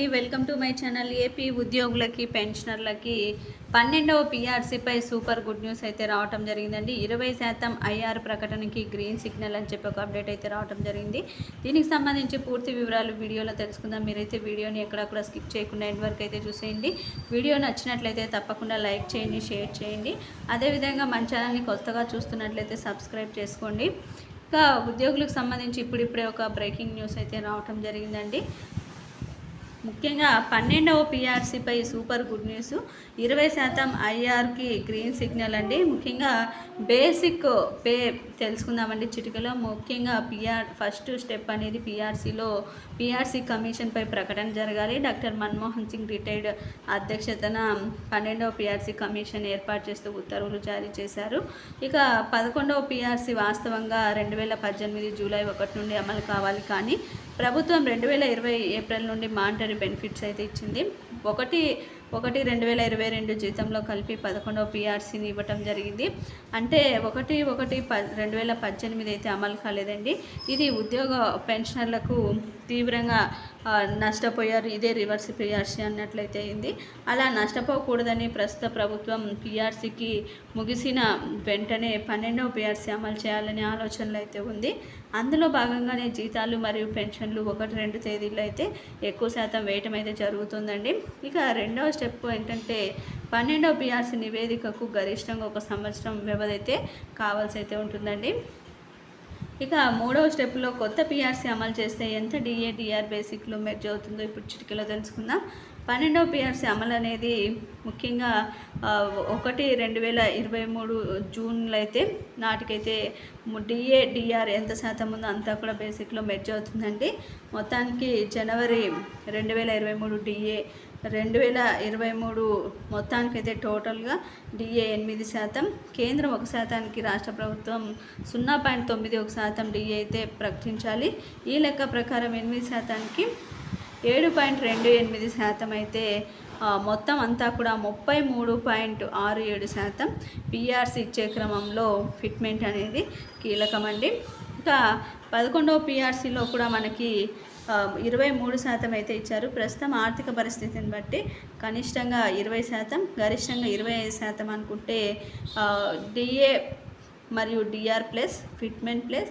అండి. Welcome to my channel. AP ఉద్యోగులకి పెన్షనర్లకి పన్నెండవ పిఆర్సీపై సూపర్ గుడ్ న్యూస్ అయితే రావటం జరిగిందండి. ఇరవై శాతం ఐఆర్ ప్రకటనకి గ్రీన్ సిగ్నల్ అని చెప్పి ఒక అప్డేట్ అయితే రావటం జరిగింది. దీనికి సంబంధించి పూర్తి వివరాలు వీడియోలో తెలుసుకుందాం. మీరైతే వీడియోని ఎక్కడక్కడ స్కిప్ చేయకుండా ఎండ్ వరకు అయితే చూసేయండి. వీడియో నచ్చినట్లయితే తప్పకుండా లైక్ చేయండి షేర్ చేయండి. అదేవిధంగా మన ఛానల్ని కొత్తగా చూస్తున్నట్లయితే సబ్స్క్రైబ్ చేసుకోండి. ఇంకా ఉద్యోగులకు సంబంధించి ఇప్పుడిప్పుడే ఒక బ్రేకింగ్ న్యూస్ అయితే రావటం జరిగిందండి. ముఖ్యంగా పన్నెండవ పిఆర్సీపై సూపర్ గుడ్ న్యూస్. ఇరవై శాతం ఐఆర్కి గ్రీన్ సిగ్నల్ అండి. ముఖ్యంగా బేసిక్ పే తెలుసుకుందామండి చిటికలో. ముఖ్యంగా పిఆర్ ఫస్ట్ స్టెప్ అనేది పిఆర్సీలో పిఆర్సీ కమిషన్పై ప్రకటన జరగాలి. డాక్టర్ మన్మోహన్ సింగ్ రిటైర్డ్ అధ్యక్షతన పన్నెండవ పిఆర్సీ కమిషన్ ఏర్పాటు చేస్తూ ఉత్తర్వులు జారీ చేశారు. ఇక పదకొండవ పిఆర్సీ వాస్తవంగా రెండు వేల పద్దెనిమిది జూలై ఒకటి నుండి అమలు కావాలి కానీ ప్రభుత్వం రెండు వేల ఇరవై ఏప్రిల్ నుండి మానిటరీ బెనిఫిట్స్ అయితే ఇచ్చింది. ఒకటి ఒకటి రెండు వేల ఇరవై రెండు జీతంలో కలిపి పదకొండవ పీఆర్సీని ఇవ్వటం జరిగింది. అంటే ఒకటి ఒకటి ప రెండు వేల పద్దెనిమిది అయితే అమలు కాలేదండి. ఇది ఉద్యోగ పెన్షనర్లకు తీవ్రంగా నష్టపోయారు ఇదే రివర్స్ పిఆర్సీ అన్నట్లయితే అయింది. అలా నష్టపోకూడదని ప్రస్తుత ప్రభుత్వం పిఆర్సీకి ముగిసిన వెంటనే పన్నెండవ పిఆర్సీ అమలు చేయాలనే ఆలోచనలు అయితే ఉంది. అందులో భాగంగానే జీతాలు మరియు పెన్షన్లు ఒకటి రెండు తేదీల్లో అయితే ఎక్కువ శాతం వేయటం అయితే జరుగుతుందండి. ఇక రెండవ స్టెప్ ఏంటంటే పన్నెండవ పిఆర్సీ నివేదికకు గరిష్టంగా ఒక సంవత్సరం వ్యవధి అయితే కావాల్సి అయితే ఉంటుందండి. ఇక మూడవ స్టెప్లో కొత్త పిఆర్సీ అమలు చేస్తే ఎంత డిఏ డిఆర్ బేసిక్లో మెర్జ్ అవుతుందో ఇప్పుడు చిటికలో తెలుసుకుందాం. పన్నెండవ పిఆర్సీ అమలు అనేది ముఖ్యంగా ఒకటి రెండు వేల ఇరవై మూడు జూన్లో అయితే నాటికైతే డిఏ డిఆర్ ఎంత శాతం ఉందో అంతా కూడా బేసిక్లో మెర్జ్ అవుతుందండి. మొత్తానికి జనవరి రెండు వేల ఇరవై మూడు డిఏ రెండు వేల ఇరవై మూడు మొత్తానికైతే టోటల్గా డిఏ ఎనిమిది శాతం కేంద్రం ఒక శాతానికి రాష్ట్ర ప్రభుత్వం సున్నా పాయింట్ తొమ్మిది ఒక శాతం డిఏ అయితే ప్రకటించాలి. ఈ లెక్క ప్రకారం ఎనిమిది శాతానికి ఏడు పాయింట్ రెండు ఎనిమిది శాతం అయితే మొత్తం అంతా కూడా ముప్పై మూడు పాయింట్ ఆరు ఏడు శాతం. పిఆర్సీ ఇచ్చే క్రమంలో ఫిట్మెంట్ అనేది కీలకమండి ఇంకా పదకొండవ పిఆర్సీలో కూడా మనకి ఇరవై మూడు శాతం అయితే ఇచ్చారు. ప్రస్తుతం ఆర్థిక పరిస్థితిని బట్టి కనిష్టంగా ఇరవై శాతం గరిష్టంగా ఇరవై ఐదు శాతం అనుకుంటే డిఏ మరియు డిఆర్ ప్లస్ ఫిట్మెంట్ ప్లస్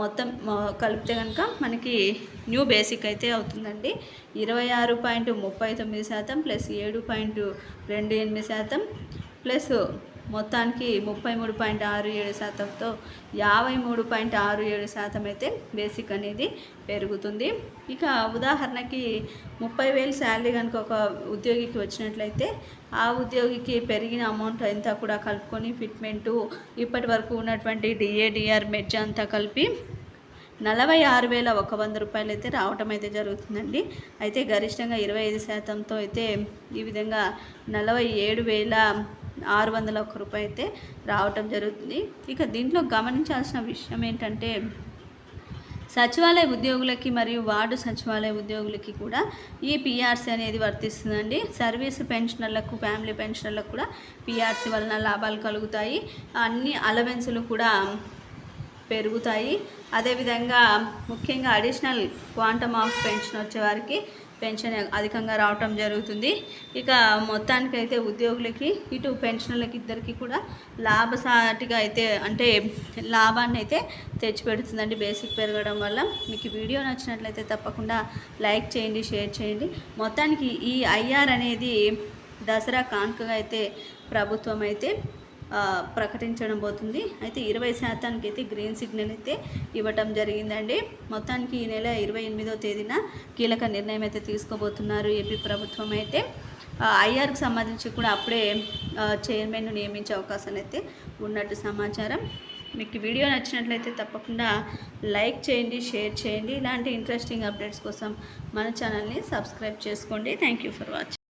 మొత్తం కలిపితే కనుక మనకి న్యూ బేసిక్ అయితే అవుతుందండి. ఇరవై ఆరు పాయింట్ ముప్పై తొమ్మిది శాతం ప్లస్ ఏడు పాయింట్ రెండు ఎనిమిది శాతం ప్లస్ మొత్తానికి ముప్పై మూడు పాయింట్ ఆరు ఏడు శాతంతో యాభై మూడు పాయింట్ ఆరు ఏడు శాతం అయితే బేసిక్ అనేది పెరుగుతుంది. ఇక ఉదాహరణకి ముప్పై వేలు శాలరీ కనుక ఒక ఉద్యోగికి వచ్చినట్లయితే ఆ ఉద్యోగికి పెరిగిన అమౌంట్ అంతా కూడా కలుపుకొని ఫిట్మెంటు ఇప్పటి వరకు ఉన్నటువంటి డిఏడిఆర్ మెడ్జ్ అంతా కలిపి నలభై ఆరు వేల ఒక వంద రూపాయలు అయితే రావటం అయితే జరుగుతుందండి. అయితే గరిష్టంగా ఇరవై ఐదు శాతంతో అయితే ఈ విధంగా నలభై ఏడు వేల ఆరు వందల ఒక్క రూపాయి అయితే రావటం జరుగుతుంది. ఇక దీంట్లో గమనించాల్సిన విషయం ఏంటంటే సచివాలయ ఉద్యోగులకి మరియు వార్డు సచివాలయ ఉద్యోగులకి కూడా ఈ పిఆర్సీ అనేది వర్తిస్తుందండి. సర్వీస్ పెన్షనర్లకు ఫ్యామిలీ పెన్షనర్లకు కూడా పిఆర్సీ వలన లాభాలు కలుగుతాయి. అన్ని అలవెన్సులు కూడా పెరుగుతాయి. అదేవిధంగా ముఖ్యంగా అడిషనల్ క్వాంటమ్ ఆఫ్ పెన్షన్ వచ్చేవారికి పెన్షన్ అధికంగా రావటం జరుగుతుంది. ఇక మొత్తానికైతే ఉద్యోగులకి ఇటు పెన్షన్లకి ఇద్దరికి కూడా లాభసాటిగా అయితే అంటే లాభాన్ని అయితే తెచ్చిపెడుతుందండి బేసిక్ పెరగడం వల్ల. మీకు వీడియో నచ్చినట్లయితే తప్పకుండా లైక్ చేయండి షేర్ చేయండి. మొత్తానికి ఈ ఐఆర్ అనేది దసరా కానుకగా అయితే ప్రభుత్వం అయితే ప్రకటించడం పోతుంది. అయితే ఇరవై శాతానికి అయితే గ్రీన్ సిగ్నల్ అయితే ఇవ్వటం జరిగిందండి. మొత్తానికి ఈ నెల ఇరవై ఎనిమిదో తేదీన కీలక నిర్ణయం అయితే తీసుకోబోతున్నారు ఏపీ ప్రభుత్వం అయితే. ఐఆర్కి సంబంధించి కూడా అప్పుడే చైర్మన్ను నియమించే అవకాశం అయితే ఉన్నట్టు సమాచారం. మీకు వీడియో నచ్చినట్లయితే తప్పకుండా లైక్ చేయండి షేర్ చేయండి. ఇలాంటి ఇంట్రెస్టింగ్ అప్డేట్స్ కోసం మన ఛానల్ని సబ్స్క్రైబ్ చేసుకోండి. Thank you for watching.